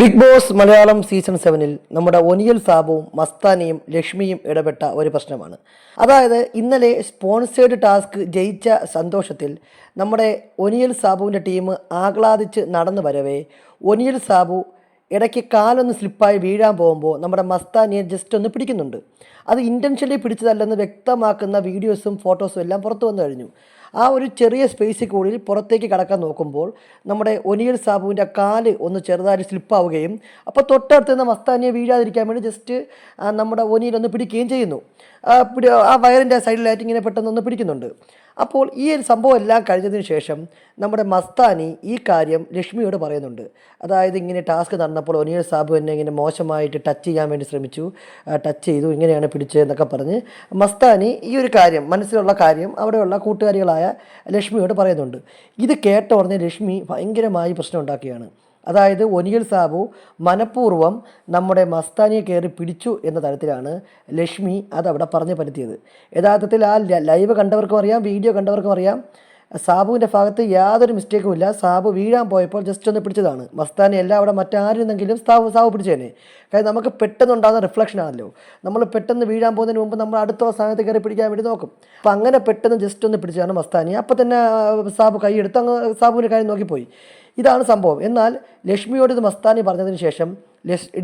Big boss Malayalam season സെവനിൽ നമ്മുടെ ഒനിയൽ സാബുവും മസ്താനിയും ലക്ഷ്മിയും ഇടപെട്ട ഒരു പ്രശ്നമാണ്. അതായത് ഇന്നലെ സ്പോൺസേഡ് ടാസ്ക് ജയിച്ച സന്തോഷത്തിൽ നമ്മുടെ ഒനിയൽ സാബുവിന്റെ ടീം ആഹ്ലാദിച്ച് നടന്നു വരവേ. ഒനിയൽ സാബു ഇടയ്ക്ക് കാലൊന്ന് സ്ലിപ്പായി വീഴാൻ പോകുമ്പോൾ നമ്മുടെ മസ്താനിയെ ജസ്റ്റ് ഒന്ന് പിടിക്കുന്നുണ്ട്. അത് ഇന്റൻഷനലി പിടിച്ചതല്ലെന്ന് വ്യക്തമാക്കുന്ന വീഡിയോസും ഫോട്ടോസും എല്ലാം പുറത്തു വന്നു കഴിഞ്ഞു. ആ ഒരു ചെറിയ സ്പേസിൽ കൂടി പുറത്തേക്ക് കടക്കാൻ നോക്കുമ്പോൾ നമ്മുടെ ഒനിയൽ സാബുവിന്റെ കാൽ ഒന്ന് ചെറുതായിട്ട് സ്ലിപ്പാവുകയും അപ്പോൾ തൊട്ടടുത്ത് നിന്ന് മസ്താനിയെ വീഴാതിരിക്കാൻ വേണ്ടി ജസ്റ്റ് നമ്മുടെ ഒനിയിൽ ഒന്ന് പിടിക്കുകയും ചെയ്യുന്നു. പിടി ആ വയറിന്റെ സൈഡിലായിട്ട് ഇങ്ങനെ പെട്ടെന്ന് ഒന്ന് പിടിക്കുന്നുണ്ട്. അപ്പോൾ ഈ ഒരു സംഭവം എല്ലാം കഴിഞ്ഞതിന് ശേഷം നമ്മുടെ മസ്താനി ഈ കാര്യം ലക്ഷ്മിയോട് പറയുന്നുണ്ട്. അതായത് ഇങ്ങനെ ടാസ്ക് നടന്നപ്പോൾ ഒനിയൽ സാബു എന്നെ ഇങ്ങനെ മോശമായിട്ട് ടച്ച് ചെയ്യാൻ വേണ്ടി ശ്രമിച്ചു. ടച്ച് ചെയ്തു ഇങ്ങനെയാണ് പിടിച്ചതെന്നൊക്കെ പറഞ്ഞ് മസ്താനി ഈ ഒരു കാര്യം മനസ്സിലുള്ള കാര്യം അവിടെയുള്ള കൂട്ടുകാരികളായ ലക്ഷ്മിയോട് പറയുന്നുണ്ട്. ഇത് കേട്ട ഉടനെ ലക്ഷ്മി ഭയങ്കരമായി പ്രശ്നം ഉണ്ടാക്കുകയാണ്. അതായത് ഒനിയൽ സാബു മനഃപൂർവം നമ്മുടെ മസ്താനിയെ കയറി പിടിച്ചു എന്ന തരത്തിലാണ് ലക്ഷ്മി അതവിടെ പറഞ്ഞു പരത്തിയത് യഥാർത്ഥത്തിൽ ആ ലൈവ് കണ്ടവർക്കും അറിയാം വീഡിയോ കണ്ടവർക്കും അറിയാം. സാബുവിന്റെ ഭാഗത്ത് യാതൊരു മിസ്റ്റേക്കും ഇല്ല. സാബു വീഴാൻ പോയപ്പോൾ ജസ്റ്റ് ഒന്ന് പിടിച്ചതാണ്. മസ്താനി അല്ല അവിടെ മറ്റാരുന്നെങ്കിലും സാബു സാബു പിടിച്ചേനെ. കാര്യം നമുക്ക് പെട്ടെന്നുണ്ടാകുന്ന റിഫ്ലക്ഷൻ ആണല്ലോ. നമ്മൾ പെട്ടെന്ന് വീഴാൻ പോകുന്നതിന് മുമ്പ് നമ്മൾ അടുത്തുള്ള സ്ഥാനത്ത് കയറി പിടിക്കാൻ വേണ്ടി നോക്കും. അപ്പം അങ്ങനെ പെട്ടെന്ന് ജസ്റ്റ് ഒന്ന് പിടിച്ചതാണ് മസ്താനി. അപ്പം തന്നെ സാബു കൈയെടുത്ത് അങ്ങ് സാബുവിന്റെ കാര്യം നോക്കിപ്പോയി. ഇതാണ് സംഭവം. എന്നാൽ ലക്ഷ്മിയോട് ഇത് മസ്താനി പറഞ്ഞതിന് ശേഷം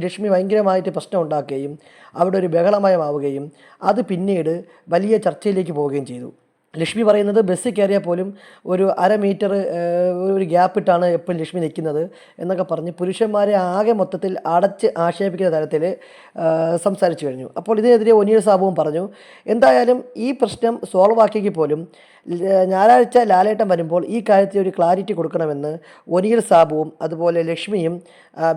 ലക്ഷ്മി ഭയങ്കരമായിട്ട് പ്രശ്നം ഉണ്ടാക്കുകയും അവിടെ ഒരു ബഹളമയമാവുകയും അത് പിന്നീട് വലിയ ചർച്ചയിലേക്ക് പോവുകയും ചെയ്തു. ലക്ഷ്മി പറയുന്നത് ബസ്സിൽ കയറിയാൽ പോലും ഒരു അര മീറ്റർ ഒരു ഗ്യാപ്പ് ഇട്ടാണ് എപ്പോഴും ലക്ഷ്മി നിൽക്കുന്നത് എന്നൊക്കെ പറഞ്ഞ് പുരുഷന്മാരെ ആകെ മൊത്തത്തിൽ അടച്ച് ആക്ഷേപിക്കുന്ന തരത്തിൽ സംസാരിച്ചു കഴിഞ്ഞു. അപ്പോൾ ഇതിനെതിരെ ഒനിയൽ സാബുവും പറഞ്ഞു എന്തായാലും ഈ പ്രശ്നം സോൾവ് ആക്കിയെങ്കിൽ പോലും ഞായറാഴ്ച ലാലേട്ടൻ വരുമ്പോൾ ഈ കാര്യത്തിൽ ഒരു ക്ലാരിറ്റി കൊടുക്കണമെന്ന് ഒനിയൽ സാബുവും അതുപോലെ ലക്ഷ്മിയും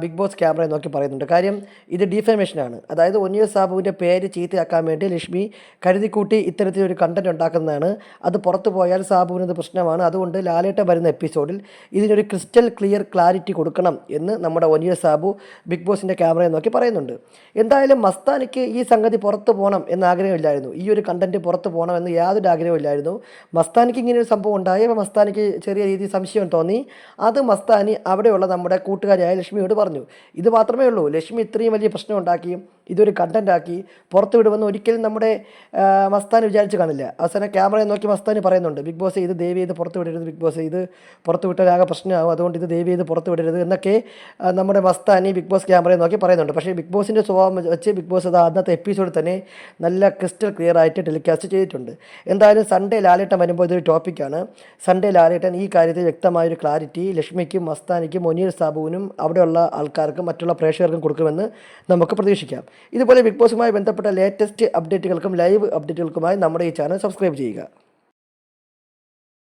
ബിഗ് ബോസ് ക്യാമറയെ നോക്കി പറയുന്നുണ്ട്. കാര്യം ഇത് ഡിഫേമേഷനാണ് അതായത് ഒനിയൽ സാബുവിന്റെ പേര് ചീത്തയാക്കാൻ വേണ്ടി ലക്ഷ്മി കരുതിക്കൂട്ടി ഇത്തരത്തിലൊരു കണ്ടന്റ് ഉണ്ടാക്കുന്നതാണ് അത് പുറത്തു പോയാൽ സാബുവിനത് പ്രശ്നമാണ്. അതുകൊണ്ട് ലാലേട്ടൻ വരുന്ന എപ്പിസോഡിൽ ഇതിനൊരു ക്രിസ്റ്റൽ ക്ലിയർ ക്ലാരിറ്റി കൊടുക്കണം എന്ന് നമ്മുടെ ഒനിയ സാബു ബിഗ് ബോസിന്റെ ക്യാമറയെ നോക്കി പറയുന്നുണ്ട്. എന്തായാലും മസ്താനിക്ക് ഈ സംഗതി പുറത്തു പോകണം എന്ന ആഗ്രഹമില്ലായിരുന്നു. ഈ ഒരു കണ്ടന്റ് പുറത്തു പോകണം എന്ന് യാതൊരു ആഗ്രഹമില്ലായിരുന്നു മസ്താനിക്ക് ഇങ്ങനെ ഒരു സംഭവം ഉണ്ടായി. അപ്പോൾ മസ്താനിക്ക് ചെറിയ രീതിയിൽ സംശയം തോന്നി. അത് മസ്താനി അവിടെയുള്ള നമ്മുടെ കൂട്ടുകാരിയായ ലക്ഷ്മിയോട് പറഞ്ഞു. ഇത് മാത്രമേ ഉള്ളൂ. ലക്ഷ്മി ഇത്രയും വലിയ പ്രശ്നം ഉണ്ടാക്കി ഇതൊരു കണ്ടന്റ് ആക്കി പുറത്ത് വിടുമെന്ന് ഒരിക്കലും നമ്മുടെ മസ്താൻ വിചാരിച്ച് കാണില്ല. അവസാനം ക്യാമറയെ നോക്കി മസ്താനി പറയുന്നുണ്ട് ബിഗ് ബോസ് ഇത് ദേവി ഇത് പുറത്ത് വിടരുത് ബിഗ് ബോസ് ഇത് പുറത്ത് വിട്ടാൽ ആകെ പ്രശ്നമാകും അതുകൊണ്ട് ഇത് ദേവി ഇത് പുറത്ത് വിടരുത് എന്നൊക്കെ നമ്മുടെ മസ്താനി ബിഗ് ബോസ് ക്യാമറയെ നോക്കി പറയുന്നുണ്ട്. പക്ഷേ ബിഗ് ബോസിന്റെ സ്വഭാവം വെച്ച് ബിഗ് ബോസ് അത് അന്നത്തെ എപ്പിസോഡിൽ തന്നെ നല്ല ക്രിസ്റ്റൽ ക്ലിയർ ആയിട്ട് ടെലികാസ്റ്റ് ചെയ്തിട്ടുണ്ട്. എന്തായാലും സൺഡേ ലാലേട്ടൻ വരുമ്പോൾ ഇതൊരു ടോപ്പിക്കാണ് സൺഡേ ലാലേട്ടൻ ഈ കാര്യത്തിൽ വ്യക്തമായൊരു ക്ലാരിറ്റി ലക്ഷ്മിക്കും മസ്താനിക്കും മുനീർ സാബുവിനും അവിടെയുള്ള ആൾക്കാർക്കും മറ്റുള്ള പ്രേക്ഷകർക്കും കൊടുക്കുമെന്ന് നമുക്ക് പ്രതീക്ഷിക്കാം. ഇതുപോലെ ബിഗ് ബോസുമായി ബന്ധപ്പെട്ട ലേറ്റസ്റ്റ് അപ്ഡേറ്റുകൾക്കും ലൈവ് അപ്ഡേറ്റുകൾക്കുമായി നമ്മുടെ ഈ ചാനൽ സബ്സ്ക്രൈബ് ചെയ്യുക.